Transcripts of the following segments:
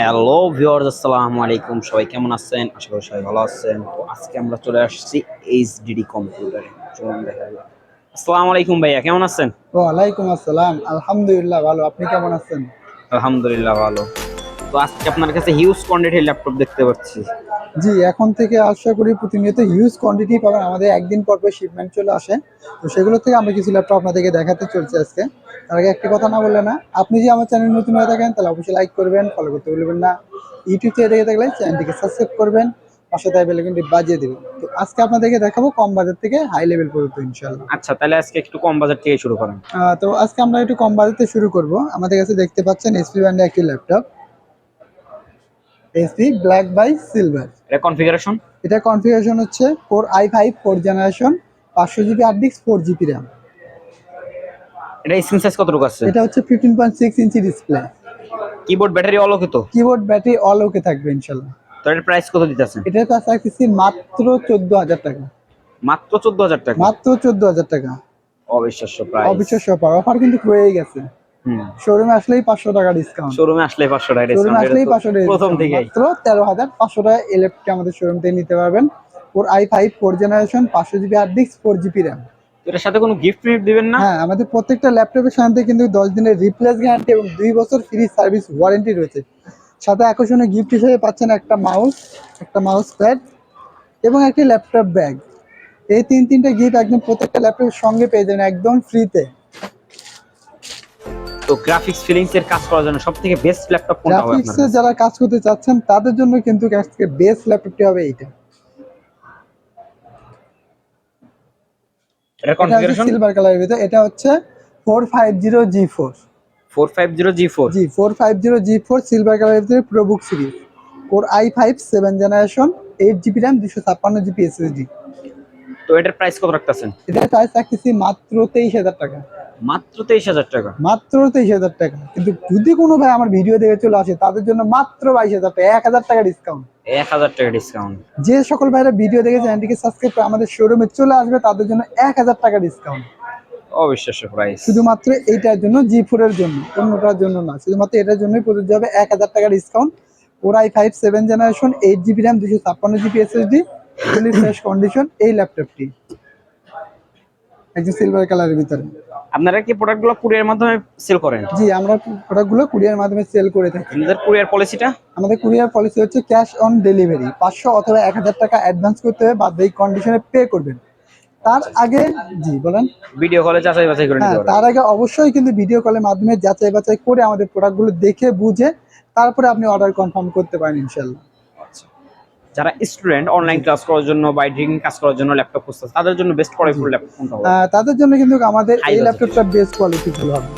Hello viewers আসসালামু আলাইকুম। সবাই কেমন আছেন? আশা করি সবাই ভালো আছেন। তো আজকে আমরা চলে আসছি এইচডিডি কম্পিউটারে চলুন দেখা যাক। আসসালামু আলাইকুম ভাইয়া কেমন আছেন? ওয়ালাইকুম আসসালাম। আলহামদুলিল্লাহ ভালো। আপনি কেমন আছেন? আলহামদুলিল্লাহ ভালো। তো আজকে আপনার কাছে হিউজ কোয়ান্টিটির ল্যাপটপ দেখতে পাচ্ছি। জি এখন থেকে আশা করি প্রতিনিয়ত হিউজ কোয়ান্টিটি পাবেন। আমাদের একদিন পর পর শিপমেন্ট চলে আসে। তো সেগুলো থেকে আমরা কিছু ল্যাপটপ আপনাদেরকে দেখাতে চলছে আজকে। তার আগে একটি কথা না বললে না আপনি যে আমার চ্যানেল নতুন হয়ে থাকেন তাহলে অবশ্যই লাইক করবেন ফলো করতে ভুলবেন না। ইউটিউব থেকে দেখে থাকলে চ্যানেলটিকে সাবস্ক্রাইব করবেন পাশে তাই বেলাইকনটি বাজিয়ে দেবেন। তো আজকে আপনাদেরকে দেখাবো কম বাজার থেকে হাই লেভেল পর্যন্ত ইনশাল্লাহ আচ্ছা তাহলে আজকে একটু কম বাজার থেকে শুরু করেন। তো আজকে আমরা একটু কম বাজেটে শুরু করব। আমাদের কাছে দেখতে পাচ্ছেন এসপি ব্র্যান্ডের একটি laptop SP black by silver এটা কনফিগারেশন এটা কনফিগারেশন হচ্ছে four I five four generation পাঁচশো GB hard disk four GB RAM এটা স্ক্রিন সাইজ কতটুকু আছে? এটা হচ্ছে fifteen point six inch display keyboard battery অলোকিত keyboard battery all okay থাকবে ইনশাল্লাহ। তো এটার প্রাইস কত দিতেছেন? এটার কাছে রাখতেছি মাত্র চোদ্দ হাজার টাকা। মাত্র চোদ্দ হাজার টাকা? মাত্র চোদ্দ হাজার টাকা। অবিশ্বাস্য প্রাইস অবিশ্বাস্য অফার অফার কিন্তু হয়েই গেছে। শোরুমে আসলেই পাঁচশো টাকা ডিসকাউন্ট শোরুমে আসলে পাঁচশো টাকা শোরুমে আসলেই এটা তো পাঁচশো টাকা প্রথম। থেকেই। মাত্র তেরো হাজার পাঁচশো টাকা ইলেকট্রিক আমাদের শোরুম থেকে নিতে পারবেন। আই ফাইভ ফোর জেনারেশন পাঁচশো GB hard disk four GB RAM এটার সাথে কোনো গিফট ফিফট দিবেন না? হ্যাঁ আমাদের প্রত্যেকটা ল্যাপটপের সাথে কিন্তু দশ দিনের রিপ্লেস গ্যারান্টি এবং দুই বছর ফ্রি সার্ভিস ওয়ারেন্টি রয়েছে। সাথে আকর্ষণীয় গিফট হিসেবে পাচ্ছেন একটা মাউস একটা মাউস প্যাড এবং একটি ল্যাপটপ ব্যাগ এই তিন তিনটা গিফট একদম প্রত্যেকটা ল্যাপটপের সঙ্গে পেয়ে যাবেন একদম ফ্রিতে তো গ্রাফিক্স ফিলিংস এর কাজ করার জন্য সব থেকে বেস্ট ল্যাপটপ কোনটা হবে গ্রাফিক্সে যারা কাজ করতে চাচ্ছেন তাদের জন্য কিন্তু আজকে বেস্ট ল্যাপটপটি হবে এইটা। এটা কনফিগারেশন সিলভার কালারের ভিতরে এটা হচ্ছে four five zero G four four five zero G four G four five zero G four silver কালারের ভিতরে ProBook series core I five seven generation eight GB RAM দুশো ছাপ্পান্ন জিবি এসএসডি তো এটার প্রাইস কত রাখতেছেন? এটার প্রাইস রাখতেছি মাত্র তেইশ হাজার টাকা। মাত্র তেইশ হাজার টাকা। মাত্র তেইশ হাজার টাকা। কিন্তু যদি কোনো ভাই আমার ভিডিও দেখে চলে আসে তাদের জন্য মাত্র বাইশ হাজার টাকা এক হাজার টাকা ডিসকাউন্ট এক হাজার টাকা ডিসকাউন্ট যে সকল ভাইরা ভিডিও দেখে চ্যানেলটিকে সাবস্ক্রাইব করে আমাদের শোরুমে চলে আসবে তাদের জন্য এক হাজার টাকা ডিসকাউন্ট অবিশ্বাস্য প্রাইস শুধুমাত্র এইটার জন্য জি ফোর এর জন্য অন্যটার জন্য না। শুধুমাত্র এটার জন্যই প্রযোজ্য হবে এক হাজার টাকা discount or I five seven generation eight GB RAM দুশো ছাপ্পান্ন GB SSD fully fresh condition এই ল্যাপটপটি একদম সিলভার কালারের ভিতরে। আপনারা কি প্রোডাক্টগুলো কুরিয়ার মাধ্যমে সেল করেন? জি আমরা প্রোডাক্টগুলো কুরিয়ার মাধ্যমে সেল করে থাকি। আপনাদের কুরিয়ার পলিসিটা আমাদের কুরিয়ার পলিসি হচ্ছে ক্যাশ অন ডেলিভারি পাঁচশো অথবা এক হাজার টাকা অ্যাডভান্স করতে হবে এই কন্ডিশনে পে করবেন। তার আগে জি বলেন। ভিডিও কলে যাচাই বাছাই করে হ্যাঁ নিতে পারবেন। তার আগে অবশ্যই কিন্তু ভিডিও কলের মাধ্যমে যাচাই বাছাই করে আমাদের প্রোডাক্টগুলো দেখে বুঝে তারপরে আপনি অর্ডার কনফার্ম করতে পারেন ইনশাল্লাহ যারা স্টুডেন্ট অনলাইন ক্লাস করার জন্য বা এডিটিং কাজ করার জন্য ল্যাপটপ খুঁজতেছে তাদের জন্য বেস্ট কোয়ালিটির ল্যাপটপ কোনটা হবে? তাদের জন্য কিন্তু আমাদের এই ল্যাপটপটা বেস্ট কোয়ালিটি ফুল হবে।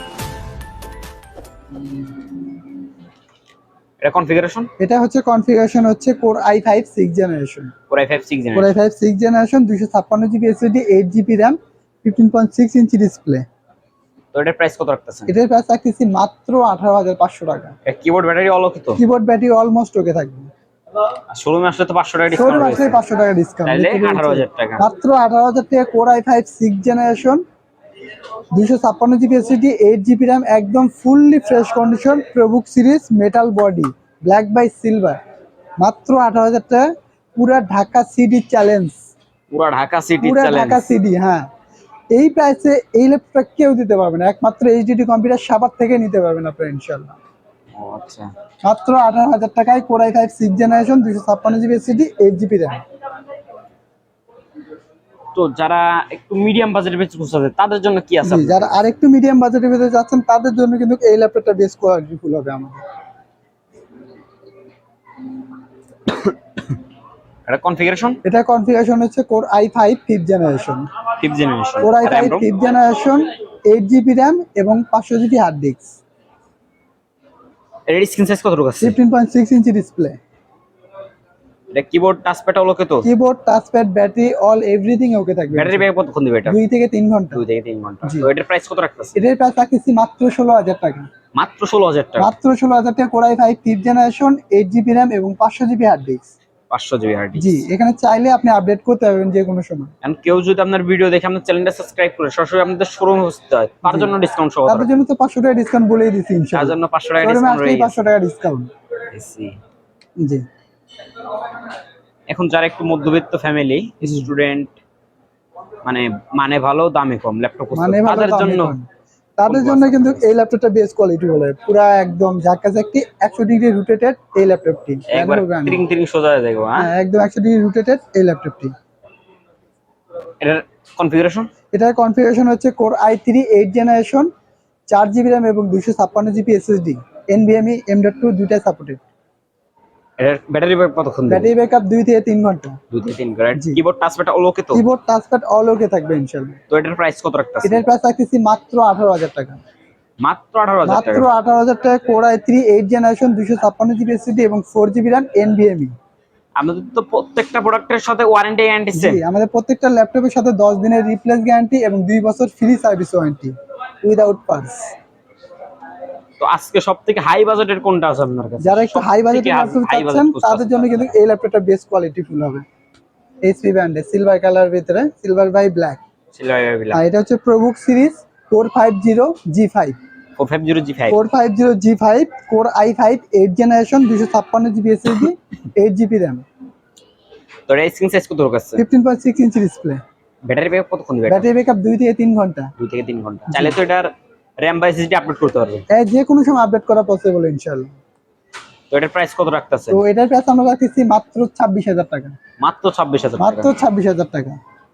এটা কনফিগারেশন এটা হচ্ছে কনফিগারেশন হচ্ছে core I five six generation core i5 6 core I five six generation দুশো ছাপ্পান্ন GB SSD eight GB RAM fifteen point six inch display তো এটার প্রাইস কত রাখতেছেন? এটার প্রাইস রাখতেছি মাত্র আঠারো হাজার পাঁচশো টাকা। এটা কিবোর্ড ব্যাটারি অলোকিত কিবোর্ড ব্যাটারি অলমোস্ট ওকে থাকবে। শোরুমে আসলে তো 500 টাকা শোরুম ডিসকাউন্ট আসলে পাঁচশো টাকা ডিসকাউন্ট তাহলে 18000 টাকা। মাত্র আঠারো হাজার টাকা core I five six generation দুশো ছাপ্পান্ন জিবি একদম fully fresh condition ProBook series metal body black by silver মাত্র টাকা পুরা ঢাকা চ্যালেঞ্জ পুরো ঢাকা সিটি পুরা চ্যালেঞ্জ ঢাকা সিডি হ্যাঁ। এই প্রাইসে এই ল্যাপটপটা কেউ দিতে পারবে না। একমাত্র এইচডিডি কম্পিউটার সাবার থেকে নিতে পারবেন আপনার আচ্ছা। মাত্র আঠারো হাজার টাকায় কোরাই ফাইভ সিক্স জেনারেশন দুশো ছাপ্পান্ন GB SSD eight GB RAM তো যারা একটু মিডিয়াম বাজেটের ভিতরে খুঁজছে তাদের জন্য কি আছে যারা আরেকটু মিডিয়াম বাজেটের ভিতরে যাচ্ছেন তাদের জন্য কিন্তু এই ল্যাপটপটা বেশ কোয়ালিটি ফুল হবে আমাদের। এটা কনফিগারেশন এটা কনফিগারেশন হচ্ছে core I five fifth generation 5th generation core I five fifth generation eight GB RAM এবং পাঁচশো জিবি হার্ড ডিস্ক এর স্ক্রিন সাইজ কত আছে? Fifteen point six inch display এটা কিবোর্ড টাচপ্যাড তো? Keyboard touchpad battery all everything okay থাকবে। Battery backup কতক্ষণ দিবে এটা? 2 থেকে 3 ঘণ্টা। 2 থেকে 3 ঘণ্টা। তো এটার প্রাইস কত রাখতেছে? এটার প্রাইস রাখতেছি মাত্র ষোলো হাজার টাকা। মাত্র 16000 টাকা? মাত্র ষোলো হাজার টাকা core I five fifth generation eight GB RAM এবং পাঁচশো GB hard disk 500 GB hard জি এখানে চাইলে আপনি আপডেট করতে পারবেন যে কোনো সময়। এন্ড কেউ যদি আপনার ভিডিও দেখে আপনার চ্যানেলটা সাবস্ক্রাইব করে সরাসরি আপনাদের শোরুম হতে হয় তার জন্য ডিসকাউন্ট সহ তাদের জন্য তো পাঁচশো টাকা ডিসকাউন্ট বলেই দিচ্ছি তার জন্য 500 টাকা ডিসকাউন্ট পাঁচশো টাকা ডিসকাউন্ট জি। এখন যারা একটু মধ্যবিত্ত ফ্যামিলি স্টুডেন্ট মানে মানে ভালো দামে কম ল্যাপটপ মানে ভালো তাদের জন্য। তাদের জন্য কিন্তু এই ল্যাপটপটা বেস্ট কোয়ালিটি বলে। পুরো একদম ঝাঁকাঝাঁকি একশো ডিগ্রি রোটেটেড এই ল্যাপটপটি সোজা হয়ে যাবে হ্যাঁ? হ্যাঁ একদম একশো ডিগ্রি রোটেটেড এই ল্যাপটপটি এটার কনফিগারেশন এটার কনফিগারেশন হচ্ছে core I three eight generation চার জিবি র্যাম এবং দুশো ছাপ্পান্ন জিবি এসএসডি এনবিএমই এম ডট টু দুইটাই সাপোর্টেড ব্যাটারি ব্যাক কতক্ষণ ব্যাটারি ব্যাকআপ দুই থেকে তিন ঘণ্টা। দুই থেকে তিন করে জি। কিবোর্ড টাচপ্যাড ওকে তো? কিবোর্ড টাচপ্যাড অল ওকে থাকবে ইনশাল্লাহ তো এটার প্রাইস কত রাখতেছে এটার প্রাইস রাখতেছি মাত্র আঠারো হাজার টাকা। মাত্র আঠারো হাজার মাত্র টাকা। আঠারো হাজার টাকা core I three eight generation দুশো ছাপ্পান্ন জিবি এসএসডি এবং ফোর জিবি র্যাম এনবিএমই আমাদের তো প্রত্যেকটা প্রোডাক্টের সাথে ওয়ারেন্টি গ্যারান্টি সেম আমাদের প্রত্যেকটা ল্যাপটপের সাথে দশ দিনের রিপ্লেস গ্যারান্টি এবং দুই বছর free service warranty without parts তো আজকে সব থেকে হাই বাজেটের কোনটা আছে আপনার কাছে? যারা একটু হাই বাজেটের ল্যাপটপ চাচ্ছেন তাদের জন্য কিন্তু এই ল্যাপটপটা বেস্ট কোয়ালিটি ফুল হবে। এইচপি ব্র্যান্ডের সিলভার কালার ভিতরে silver by black silver by আর এটা হচ্ছে ProBook series four five zero G five four five zero G five four five zero G five core I five eight generation দুশো ছাপ্পান্ন GB SSD eight GB RAM তো এটা screen size কত point six inch display battery backup কতক্ষণ দিবে battery backup দুই থেকে তিন ঘণ্টা। দুই থেকে তিন ঘণ্টা। চাইলে তো এটার র্যাম বা এসএসডি আপডেট করতে পারবে এই যে কোনো সময় আপডেট করা পসিবল ইনশাল্লাহ তো এটার প্রাইস কত রাখতেছে তো এটার প্রাইস আমরা রাখতেছি মাত্র ছাব্বিশ হাজার টাকা। মাত্র ছাব্বিশ হাজার মাত্র টাকা ছাব্বিশ হাজার টাকা।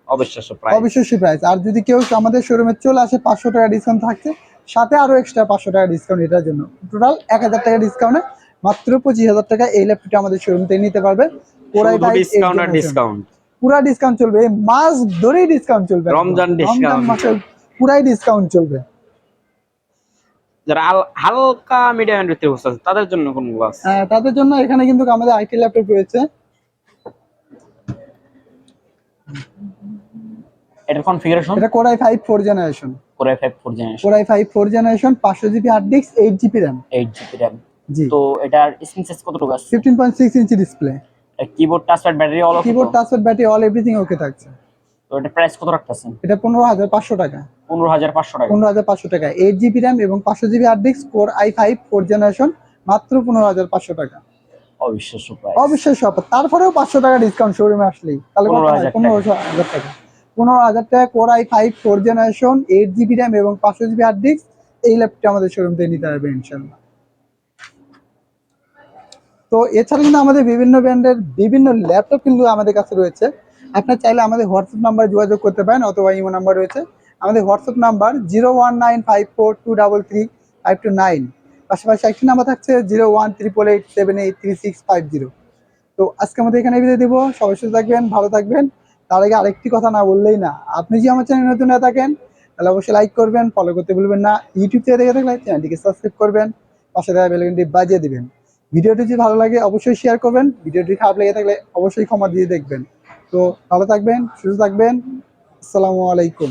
অবিশ্বাস্য প্রাইস অবশ্যই প্রাইস আর যদি কেউ আমাদের শোরুমে চলে আসে পাঁচশো টাকা ডিসকাউন্ট থাকছে সাথে আরও এক্সট্রা পাঁচশো টাকা ডিসকাউন্ট এটার জন্য। টোটাল এক হাজার টাকা ডিসকাউন্টে মাত্র পঁচিশ হাজার টাকা এই ল্যাপটপটা আমাদের শোরুম থেকে নিতে পারবে। পুরাই ডিসকাউন্ট আর ডিসকাউন্ট পুরা ডিসকাউন্ট চলবে। মাস ধরেই ডিসকাউন্ট চলবে। রমজান মাসে পুরাই ডিসকাউন্ট চলবে। যারা হালকা মিডিয়াম ভিতরে বসে আছে তাদের জন্য কোন গ্লাস তাদের জন্য এখানে কিন্তু আমাদের আইটি ল্যাপটপ রয়েছে। এটার কনফিগারেশন এটা core I five four generation core five four generation core I five four generation পাঁচশো GB hard disk eight GB RAM eight GB RAM জি। তো এটার স্ক্রিন সাইজ কতটুকু আছে? Fifteen point six inch display keyboard touchpad battery all keyboard touchpad battery all everything okay থাকছে। তো এটা price কত রাখতেছেন? এটা পনেরো হাজার পাঁচশো টাকা। পনেরো হাজার পাঁচশো টাকা। পনেরো হাজার পাঁচশো টাকা। এইট জিবি র্যাম এবং পাঁচশো GB hard disk core I five four generation মাত্র পনেরো হাজার পাঁচশো টাকা। অবিশ্বাস্য প্রাইস অবশ্যই তারপরেও পাঁচশো টাকা ডিসকাউন্ট শোরুমে আসলেই। তাহলে কত? 15,000 পনেরো হাজার টাকা। পনেরো হাজার টাকা। Core I five four generation eight GB RAM এবং পাঁচশো জিবি হার্ড ডিস্ক এই ল্যাপটপটা আমাদের শোরুম থেকে নিতে পারবে ইনশাল্লাহ তো এছাড়া কিন্তু আমাদের বিভিন্ন ব্র্যান্ডের বিভিন্ন ল্যাপটপ কিন্তু আমাদের কাছে রয়েছে। আপনার চাইলে আমাদের হোয়াটসঅ্যাপ নাম্বারে যোগাযোগ করতে পারেন অথবা ইমো নাম্বার রয়েছে। আমাদের WhatsApp number zero one nine five four two double three five two nine পাশাপাশি একটি নাম্বার থাকছে zero one triple eight seven eight three six five zero তো আজকে আমাদের এখানে বিদায় দেবো। সবাই সুস্থ থাকবেন, ভালো থাকবেন। তার আগে আরেকটি কথা না বললেই না। আপনি যদি আমার চ্যানেল নতুন হয়ে থাকেন, তাহলে অবশ্যই লাইক করবেন ফলো করতে ভুলবেন না। ইউটিউব থেকে দেখে থাকলে চ্যানেলটিকে সাবস্ক্রাইব করবেন। পাশে থাকা বেলঘন্টি বাজিয়ে দিবেন। ভিডিওটি যদি ভালো লাগে, অবশ্যই শেয়ার করবেন। ভিডিওটি খারাপ লেগে থাকলে অবশ্যই ক্ষমা দিয়ে দেখবেন। তো ভালো থাকবেন, সুস্থ থাকবেন। আসসালামু আলাইকুম।